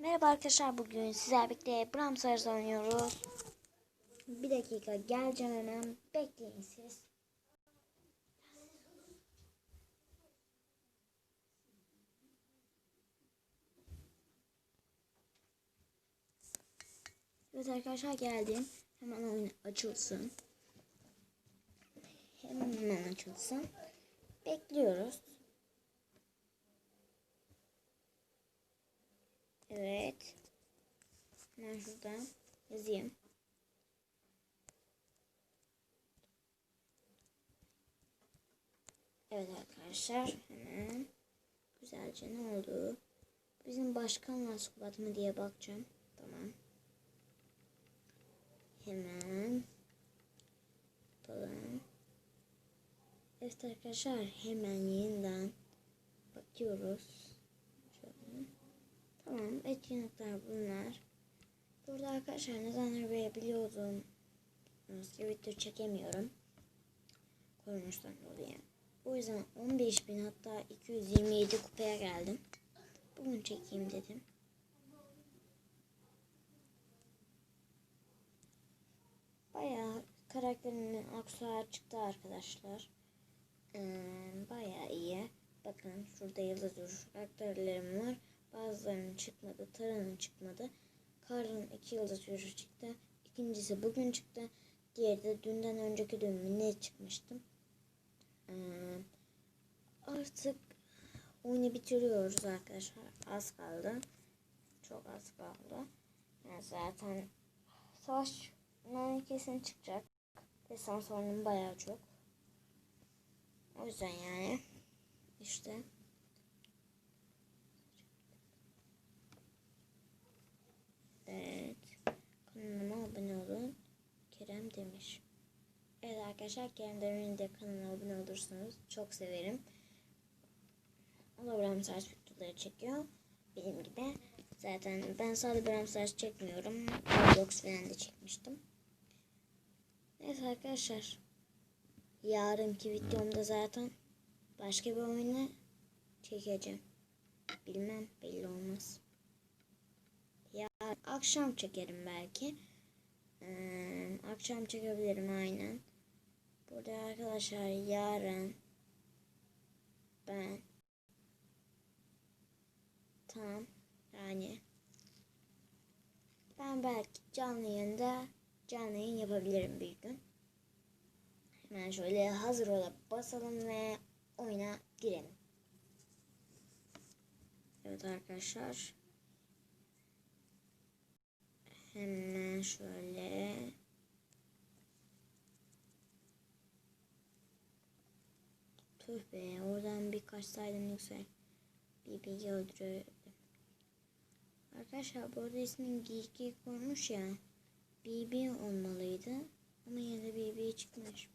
Merhaba arkadaşlar bugün sizlerle birlikte Bram Stars oynuyoruz. Bir dakika geleceğim hemen bekleyin siz. Evet arkadaşlar geldim. Hemen oyun açılsın. Hemen açılsın. Bekliyoruz. Evet. Hemen şuradan yazayım. Evet arkadaşlar hemen güzelce ne oldu? Bizim başkan var mı diye bakacağım. Tamam. Hemen yapalım. Evet arkadaşlar hemen yeniden bakıyoruz. Tamam etkinlikler bunlar. Burada arkadaşlar nedenleri böyle biliyordum. Nasıl video çekemiyorum. Koymuştan dolayı. O yüzden 15.000 hatta 227 kupaya geldim. Bugün çekeyim dedim. Bayağı karakterimin aksuar çıktı arkadaşlar. Ee, bayağı iyi. Bakın şurada yıldız karakterlerim var. Bazılarının çıkmadı. Taran'ın çıkmadı. Karın iki yıldız yürüyüşü çıktı. İkincisi bugün çıktı. Diğeri de dünden önceki dün ne çıkmıştım. Ee, artık oyunu bitiriyoruz arkadaşlar. Az kaldı. Çok az kaldı. Yani zaten savaş kesin çıkacak. Destan sorunum bayağı çok. O yüzden yani işte Evet. Kanalıma abone olun. Kerem demiş. Evet arkadaşlar Kerem Demir'in de kanalına abone olursanız çok severim. O da Bram Stars videoları çekiyor. Benim gibi. Zaten ben sadece Bram Stars çekmiyorum. Roblox falan da çekmiştim. Evet arkadaşlar. Yarınki videomda zaten başka bir oyunu çekeceğim. Bilmem belli olmaz. Akşam çekerim belki. Ee, akşam çekebilirim aynen. Burada arkadaşlar yarın ben tam yani ben belki canlı yayında canlı yayın yapabilirim bir gün. Hemen şöyle hazır olup basalım ve oyuna girelim. Evet arkadaşlar. Hemen şöyle. Tüh be oradan birkaç saydım yüksel. Bir bilgi öldürürdüm. Arkadaşlar bu arada ismin Gigi koymuş ya. BB olmalıydı. Ama yine de BB çıkmış.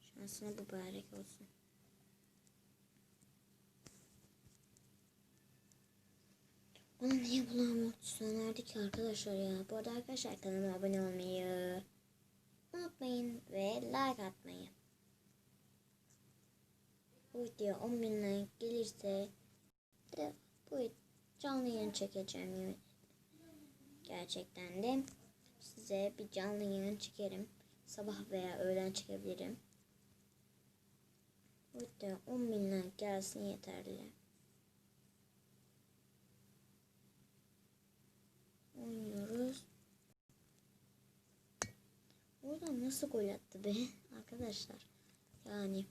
Şansına mübarek olsun. Bana niye bulan mutlusu önerdi ki arkadaşlar ya. Bu arada arkadaşlar kanalıma abone olmayı unutmayın ve like atmayı. Bu video 10 bin like gelirse de bu canlı yayın çekeceğim. Gerçekten de size bir canlı yayın çekerim. Sabah veya öğlen çekebilirim. Bu video 10 bin like gelsin yeterli. Oynuyoruz. Oradan nasıl gol attı be arkadaşlar? Yani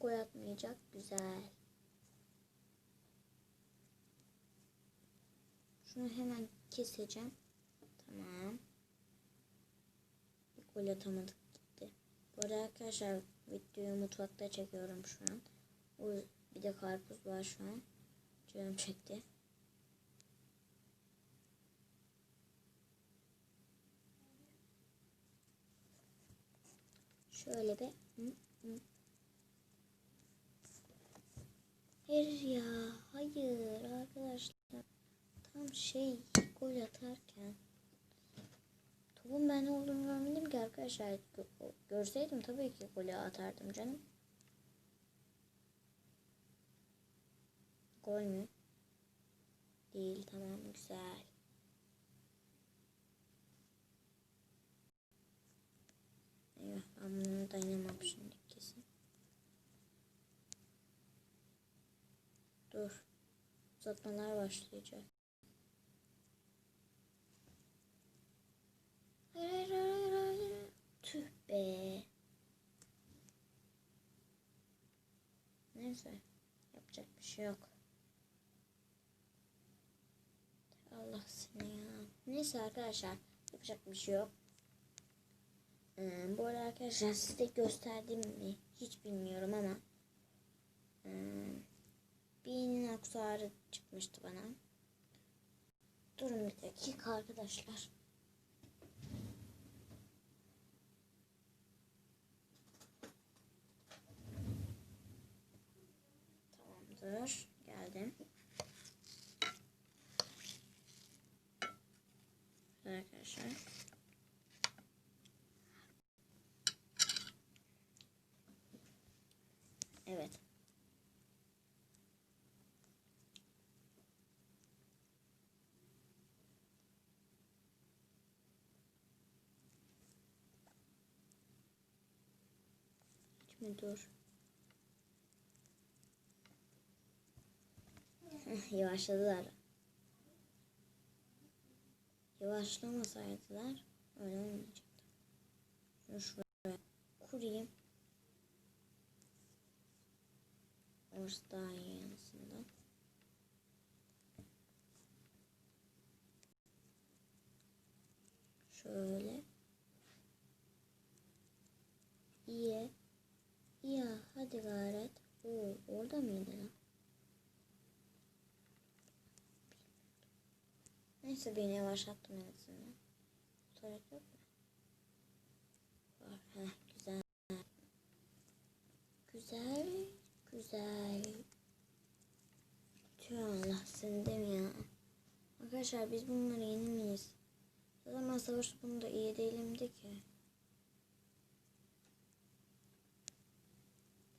gol atmayacak güzel. Şunu hemen keseceğim. Tamam. Bir gol atamadık. Bu arada arkadaşlar videoyu mutfakta çekiyorum şu an. Bir de karpuz var şu an. Canım çekti. Şöyle bir Hayır ya. Hayır arkadaşlar. Tam şey gol atarken topun ben olduğunu görmedim ki arkadaşlar. arkadaşlar gö- görseydim tabii ki golü atardım canım. Gol mü? Değil tamam güzel. Eyvah ben bunu dayanamam şimdi kesin. Dur. Uzatmalar başlayacak. Hayır hayır hayır hayır. hayır. Tüh be. Neyse. Yapacak bir şey yok. Allah seni ya. Neyse arkadaşlar. Yapacak bir şey yok. Ee, bu arada arkadaşlar size gösterdim mi hiç bilmiyorum ama ee, bir aksuarı çıkmıştı bana. Durun bir dakika arkadaşlar. Tamamdır. Geldim. Arkadaşlar. Evet. Şimdi dur. Heh, Yavaşladılar. Yavaşlamasaydılar öyle olmayacaktı. Şunu şuraya kurayım. Orası daha iyi en. Şöyle. İyi. İyi hadi gayret. Oo, orada mıydı lan? Neyse beni yavaşlattım en azından. Fotoğraf yok mu? Var. Heh, güzel. Güzel. Güzel. Tüh Allah seni de mi ya? Arkadaşlar biz bunları yeni miyiz? Zaten ben savaş bunda iyi değilimdi ki.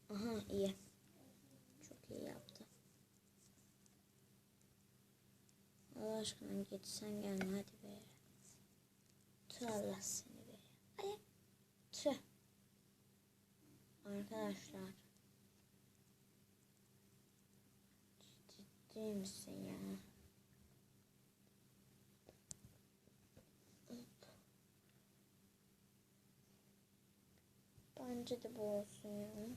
Aha iyi. Çok iyi yaptı. Allah aşkına git sen gelme hadi be. Tüh Allah seni be. Ay. Tüh. Arkadaşlar. Ciddi misin ya? Bence de bu olsun ya.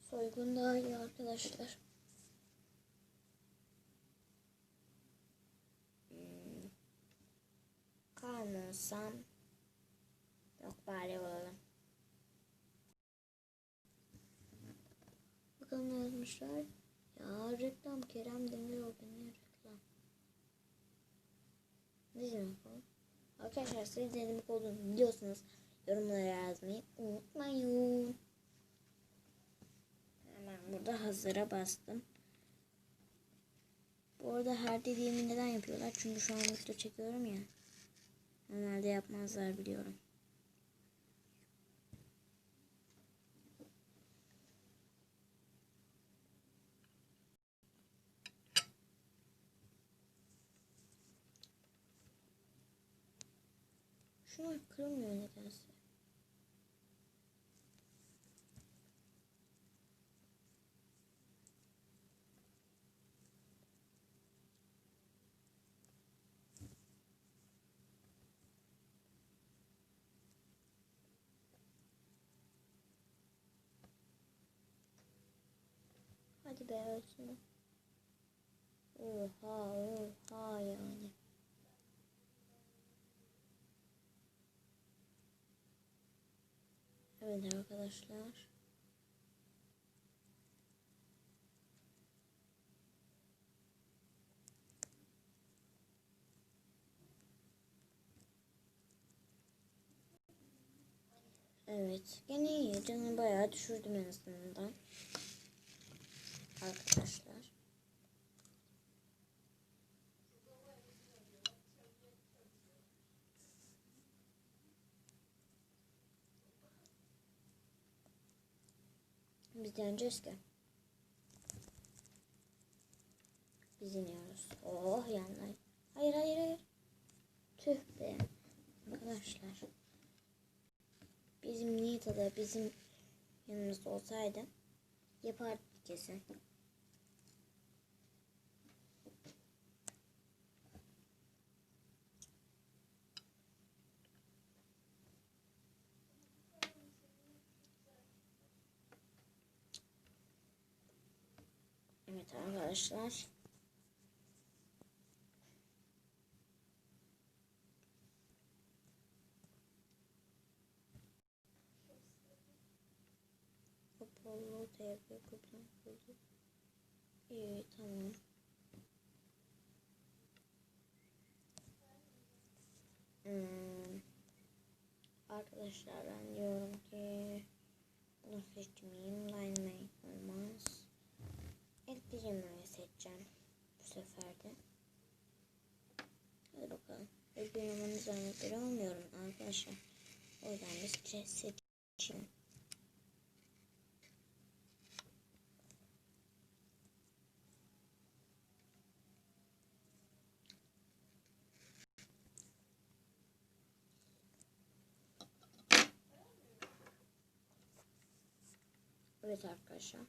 Soygun daha iyi arkadaşlar. Hmm. Kalmıyorsam yok bari olalım. Bakalım ne yazmışlar. Ya reklam Kerem Demiroğlu ne reklam? Ne demek o? Arkadaşlar siz ne olduğunu biliyorsanız yorumlara yazmayı unutmayın. Hemen burada hazıra bastım. Bu arada her dediğimi neden yapıyorlar? Çünkü şu an video çekiyorum ya. Normalde yapmazlar biliyorum. Şunlar kırılmıyor nedense. Be ölsün. Oha oha yani. Evet arkadaşlar. Evet. Gene iyi. Canını bayağı düşürdüm en azından arkadaşlar. Biz deneyeceğiz ki. Biz iniyoruz. Oh yanlar. Hayır hayır hayır. Tüh be. Arkadaşlar. Bizim Nita da bizim yanımızda olsaydı yapardı kesin. Evet arkadaşlar. Apollo TV kapıdan kurdu. İyi tamam. Hmm. Arkadaşlar ben diyorum ki bunu seçmeyeyim. Bu sefer de. Hadi bakalım. İlk Digimon'u zannetleri olmuyorum arkadaşlar. O yüzden biz Chess seçelim. Evet arkadaşlar.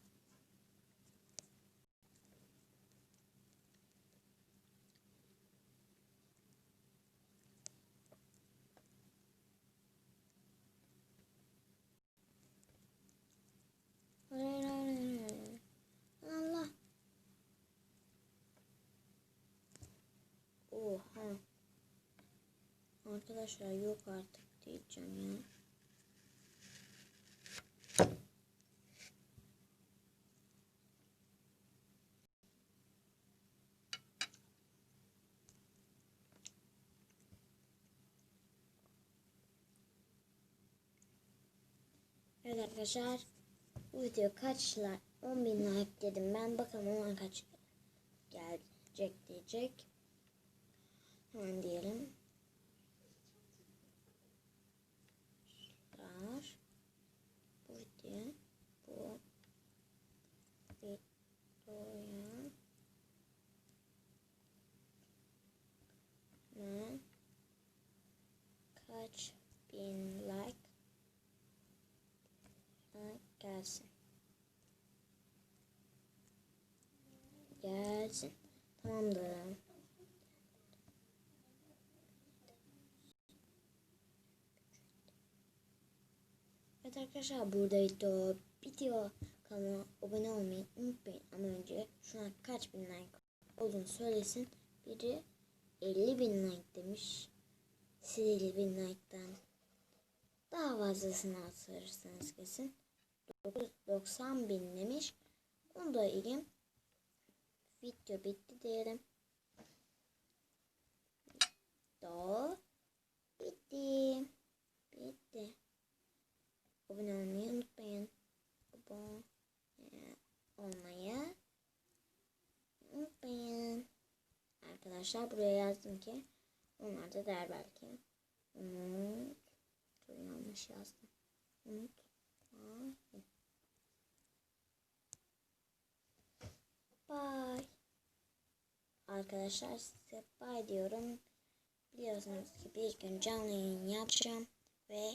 Hayır, hayır, hayır, hayır. Allah. Oha. Arkadaşlar yok artık diyeceğim ya. Evet arkadaşlar bu video kaç like 10 bin like dedim ben. Bakalım ona kaç gelecek diyecek. Hemen diyelim Arkadaşlar, bu video bu videoya hemen kaç bin like gelsin. Gelsin. Tamamdır. Evet arkadaşlar burada video. Kanala abone olmayı unutmayın. Ama önce şuna kaç bin like olduğunu söylesin. Biri 50 bin like demiş. Siz 50 bin like'dan daha fazlasını atırsanız kesin. 90 bin demiş. Onu da ilgim. Video bitti diyelim. Do bitti. Bitti. Abone olmayı unutmayın. Abone olmayı unutmayın. Arkadaşlar buraya yazdım ki onlar da der belki. Umut. Çok yanlış yazdım. Umut. Bye. Arkadaşlar size bye diyorum. Biliyorsunuz ki bir gün canlı yayın yapacağım ve